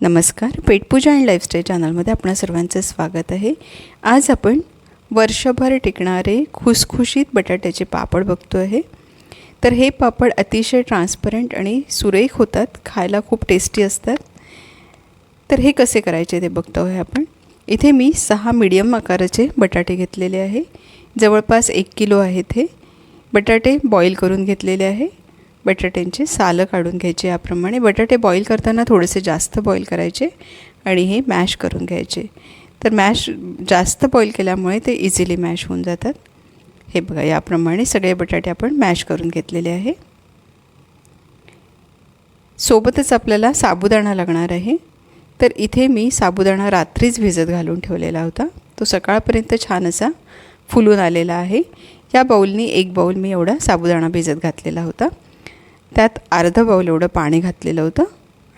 नमस्कार. पेटपूजा and lifestyle चॅनलमध्ये आपणा सर्वांचं स्वागत आहे. आज आपण वर्षभर टिकणारे खुसखुशीत बटाट्याचे पापड बघतो आहे. तर हे पापड अतिशय ट्रान्सपरंट आणि सुरेख होतात खायला खूप टेस्टी असतात. तर हे कसे करायचे ते बघतो आहे आपण. इथे मी सहा मीडियम आकाराचे बटाटे घेतलेले आहे. जवळपास एक किलो आहेत हे. बटाटे बॉईल करून घेतलेले आहे. बटाट्यांचे सालं काढून घ्यायचे याप्रमाणे. बटाटे बॉईल करताना थोडेसे जास्त बॉईल करायचे आणि हे मॅश करून घ्यायचे. तर मॅश जास्त बॉईल केल्यामुळे ते इझिली मॅश होऊन जातात. हे बघा याप्रमाणे सगळे बटाटे आपण मॅश करून घेतलेले आहे. सोबतच आपल्याला साबुदाणा लागणार आहे. तर इथे मी साबुदाणा रात्रीच भिजत घालून ठेवलेला होता. तो सकाळपर्यंत छान असा फुलून आलेला आहे. या बाऊलनी एक बाऊल मी एवढा साबुदाणा भिजत घातलेला होता. त्यात अर्धं बाऊल एवढं पाणी घातलेलं होतं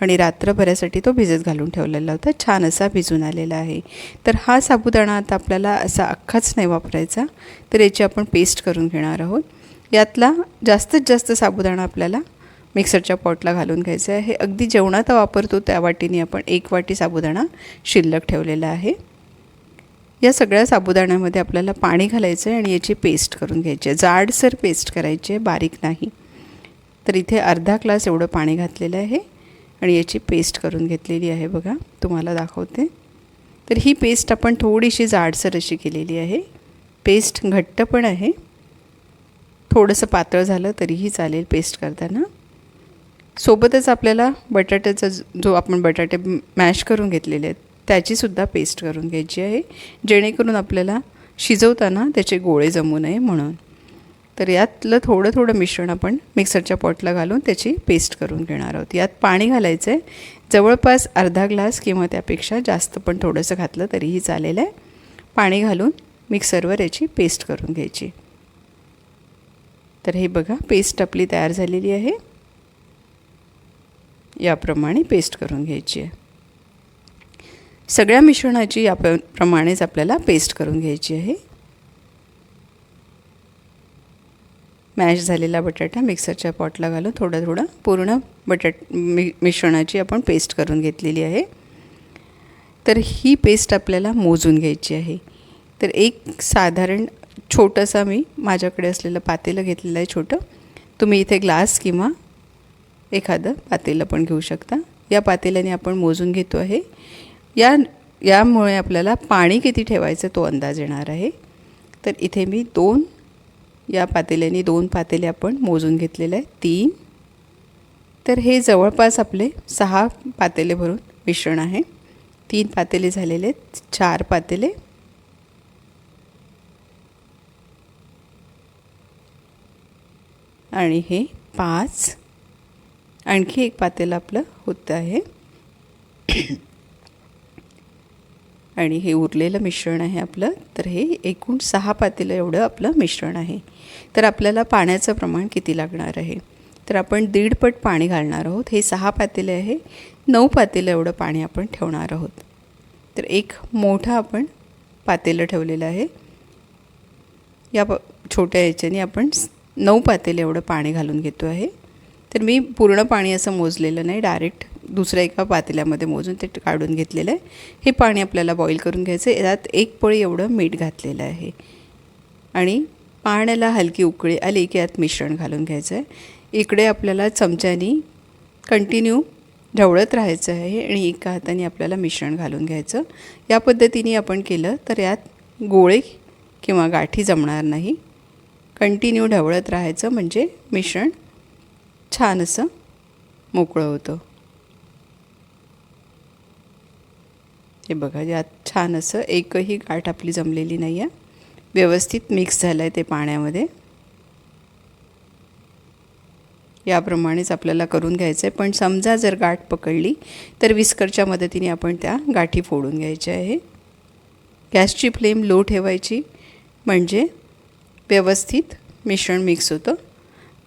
आणि रात्रभरासाठी तो भिजत घालून ठेवलेला होता. छान असा भिजून आलेला आहे. तर हा साबुदाणा आता आपल्याला असा अख्खाच नाही वापरायचा तर याची आपण पेस्ट करून घेणार आहोत. यातला जास्तीत जास्त साबुदाणा आपल्याला मिक्सरच्या पॉटला घालून घ्यायचं आहे. अगदी जेवणात वापरतो त्या वाटीने आपण एक वाटी साबुदाणा शिल्लक ठेवलेला आहे. या सगळ्या साबुदाण्यामध्ये आपल्याला पाणी घालायचं आहे आणि याची पेस्ट करून घ्यायची आहे. जाडसर पेस्ट करायची आहे बारीक नाही. तर इथे अर्धा ग्लास एवढं पाणी घातलेलं आहे आणि याची पेस्ट करून घेतलेली आहे बघा तुम्हाला दाखवते. तर ही पेस्ट आपण थोडीशी जाडसर अशी केलेली आहे. पेस्ट घट्ट पण आहे. थोडंसं पातळ झालं तरीही चालेल पेस्ट करताना. सोबतच आपल्याला बटाट्याचा जो आपण बटाटे मॅश करून घेतलेले आहेत त्याचीसुद्धा पेस्ट करून घ्यायची आहे. जेणेकरून आपल्याला शिजवताना त्याचे गोळे जमू नये म्हणून. तर यातलं थोडं थोडं मिश्रण आपण मिक्सरच्या पॉटला घालून त्याची पेस्ट करून घेणार आहोत. यात पाणी घालायचं आहे जवळपास अर्धा ग्लास किंवा त्यापेक्षा जास्त पण थोडंसं घातलं तरीही चालेल आहे. पाणी घालून मिक्सरवर याची पेस्ट करून घ्यायची. तर हे बघा पेस्ट आपली तयार झालेली आहे. याप्रमाणे पेस्ट करून घ्यायची आहे. सगळ्या मिश्रणाची याप्रमाणेच आपल्याला पेस्ट करून घ्यायची आहे. मॅश झालेला बटाटा मिक्सरच्या पॉटला घालून थोडं थोडं पूर्ण बटाट मि मिश्रणाची आपण पेस्ट करून घेतलेली आहे. तर ही पेस्ट आपल्याला मोजून घ्यायची आहे. तर एक साधारण छोटंसं मी माझ्याकडे असलेलं पातेलं घेतलेलं आहे छोटं. तुम्ही इथे ग्लास किंवा एखादं पातेलं पण घेऊ शकता. या पातेल्याने आपण मोजून घेतो आहे. या यामुळे आपल्याला पाणी किती ठेवायचं तो अंदाज येणार आहे. तर इथे मी दोन या पातेल्याने दोन पातेले आपण मोजून घेतलेले आहे तीन. तर हे जवळपास आपले सहा पातेले भरून मिश्रण आहे. तीन पातेले झालेले आहेत. चार पातेले. आणि हे पाच. आणखी एक पातेलं आपलं होतं आहे. आणि हे उरलेलं मिश्रण आहे आपलं तर हे एकूण सहा पातेलं एवढं आपलं मिश्रण आहे. तर आपल्याला पाण्याचं प्रमाण किती लागणार आहे? तर आपण दीडपट पाणी घालणार आहोत. हे सहा पातेले आहे. नऊ पातेलं एवढं पाणी आपण ठेवणार आहोत. तर एक मोठं आपण पातेलं ठेवलेलं आहे. या प छोट्या याच्याने आपण नऊ पातेले एवढं पाणी घालून घेतो आहे. तर मी पूर्ण पाणी असं मोजलेलं नाही डायरेक्ट दुसऱ्या एका पातेल्यामध्ये मोजून ते काढून घेतलेलं आहे. हे पाणी आपल्याला बॉईल करून घ्यायचं आहे यात एक पळी एवढं मीठ घातलेलं आहे. आणि पाण्याला हलकी उकळी आली की यात मिश्रण घालून घ्यायचं आहे इकडे आपल्याला चमच्यानी कंटिन्यू ढवळत राहायचं आहे आणि एका हाताने आपल्याला मिश्रण घालून घ्यायचं. या पद्धतीने आपण केलं तर यात गोळे किंवा गाठी जमणार नाही. कंटिन्यू ढवळत राहायचं म्हणजे मिश्रण छान असं मोकळं होतं. हे बघा यात छान असं एकही गाठ आपली जमलेली नाही आहे व्यवस्थित मिक्स झालं आहे ते पाण्यामध्ये. याप्रमाणेच आपल्याला करून घ्यायचं आहे पण समजा जर गाठ पकडली तर विस्करच्या मदतीने आपण त्या गाठी फोडून घ्यायच्या आहे. गॅसची फ्लेम लो ठेवायची म्हणजे व्यवस्थित मिश्रण मिक्स होतं.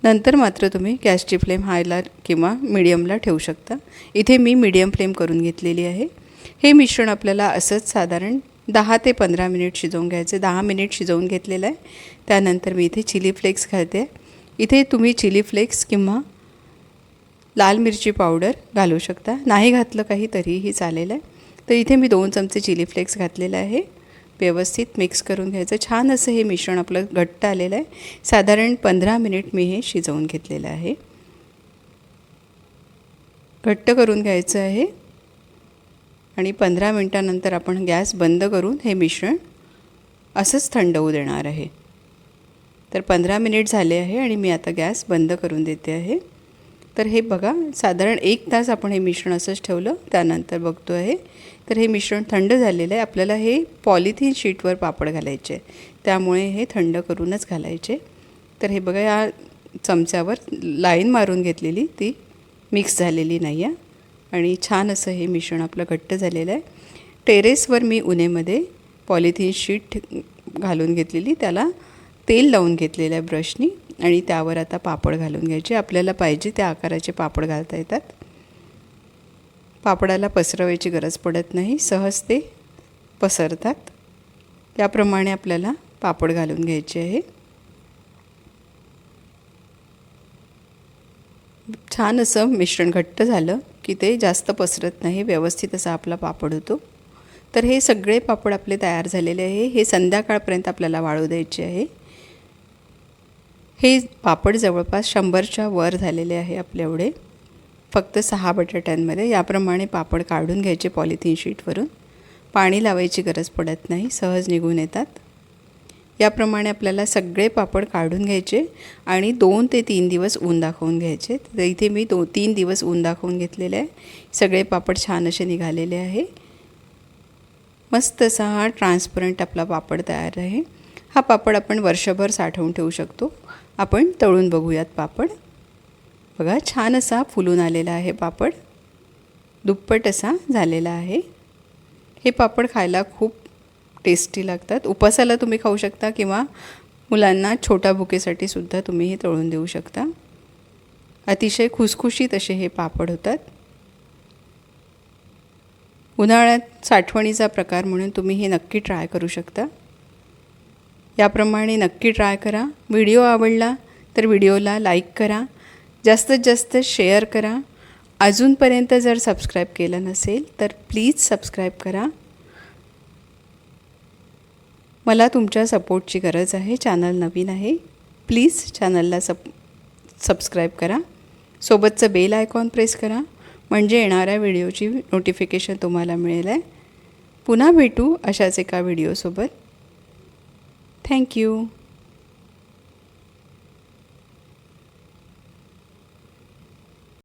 नंतर मात्र तुम्ही गॅसची फ्लेम हायला किंवा मिडियमला ठेवू शकता. इथे मी मिडियम फ्लेम करून घेतलेली आहे. हे मिश्रण आपल्याला असंच साधारण दहा ते पंधरा मिनिट शिजवून घ्यायचे. दहा मिनिट शिजवून घेतलेलं आहे. त्यानंतर मी इथे चिली फ्लेक्स घालते. इथे तुम्ही चिली फ्लेक्स किंवा लाल मिरची पावडर घालू शकता. नाही घातलं काही तरीही चालेल आहे. तर इथे मी दोन चमचे चिली फ्लेक्स घातलेलं आहे. व्यवस्थित मिक्स करून घ्यायचं. छान असं हे मिश्रण आपलं घट्ट आलेलं आहे. साधारण पंधरा मिनिट मी हे शिजवून घेतलेलं आहे. घट्ट करून घ्यायचं आहे. आणि पंधरा मिनटानंतर आपण गॅस बंद करून हे मिश्रण असंच थंड होऊ देणार आहे. तर पंधरा मिनिट झाले आहे आणि मी आता गॅस बंद करून देते आहे. तर हे बघा साधारण एक तास आपण हे मिश्रण असंच ठेवलं त्यानंतर बघतो आहे. तर हे मिश्रण थंड झालेलं आहे. आपल्याला हे पॉलिथिन शीटवर पापड घालायचे त्यामुळे हे थंड करूनच घालायचे तर हे बघा या चमच्यावर लाईन मारून घेतलेली ती मिक्स झालेली नाही आहे. आणि छान असं हे मिश्रण आपलं घट्ट झालेलं आहे. टेरेसवर मी उन्हेमध्ये पॉलिथिन शीट घालून घेतलेली त्याला तेल लावून घेतलेलं आहे ब्रशनी आणि त्यावर आता पापड घालून घ्यायचे. आपल्याला पाहिजे त्या आकाराचे पापड घालता येतात. पापडाला पसरवायची गरज पडत नाही सहज ते पसरतात. त्याप्रमाणे आपल्याला पापड घालून घ्यायचे आहे. छान असं मिश्रण घट्ट झालं. की ते जास्त पसरत नाही व्यवस्थित असा आपला पापड होतो. तर हे सगळे पापड आपले तयार झालेले आहे. हे संध्याकाळपर्यंत आपल्याला वाळू द्यायचे आहे. हे पापड जवळपास शंभरच्या वर झालेले आहे आपल्या एवढे. फक्त सहा बटाट्यांमध्ये. याप्रमाणे पापड काढून घ्यायचे पॉलिथिन शीटवरून. पाणी लावायची गरज पडत नाही. सहज निघून येतात. याप्रमाणे आपल्याला सगळे पापड काढून घ्यायचे आणि दोन ते तीन दिवस ऊन दाखवून घ्यायचे. तर इथे मी दो तीन दिवस ऊन दाखवून घेतलेले आहे. सगळे पापड छान असे निघालेले आहे. मस्त असा हा ट्रान्सपरंट आपला पापड तयार आहे. हा पापड आपण वर्षभर साठवून ठेवू शकतो. आपण तळून बघूयात पापड. बघा छान असा फुलून आलेला आहे पापड. दुप्पट असा झालेला आहे. हे पापड खायला खूप टेस्टी लागतात. उपासाला तुम्ही खाऊ शकता किंवा मुलांना छोट्या भुकेसाठी सुद्धा तुम्ही हे तळून देऊ शकता. अतिशय खुसखुशीत असे हे पापड होतात. उन्हाळ्यात साठवणीचा प्रकार म्हणून तुम्ही हे नक्की ट्राय करू शकता. याप्रमाणे नक्की ट्राय करा. व्हिडिओ आवडला तर व्हिडिओला लाईक करा. जास्तीत जास्त शेअर करा. अजूनपर्यंत जर सबस्क्राईब केलं नसेल तर प्लीज सबस्क्राईब करा. मला तुमच्या सपोर्टची गरज आहे. चॅनल नवीन आहे. प्लीज चॅनलला सप सबस्क्राईब करा. सोबतचं बेल आयकॉन प्रेस करा. म्हणजे येणाऱ्या व्हिडिओची नोटिफिकेशन तुम्हाला मिळेल. आहे पुन्हा भेटू अशाच एका व्हिडिओसोबत. थँक्यू.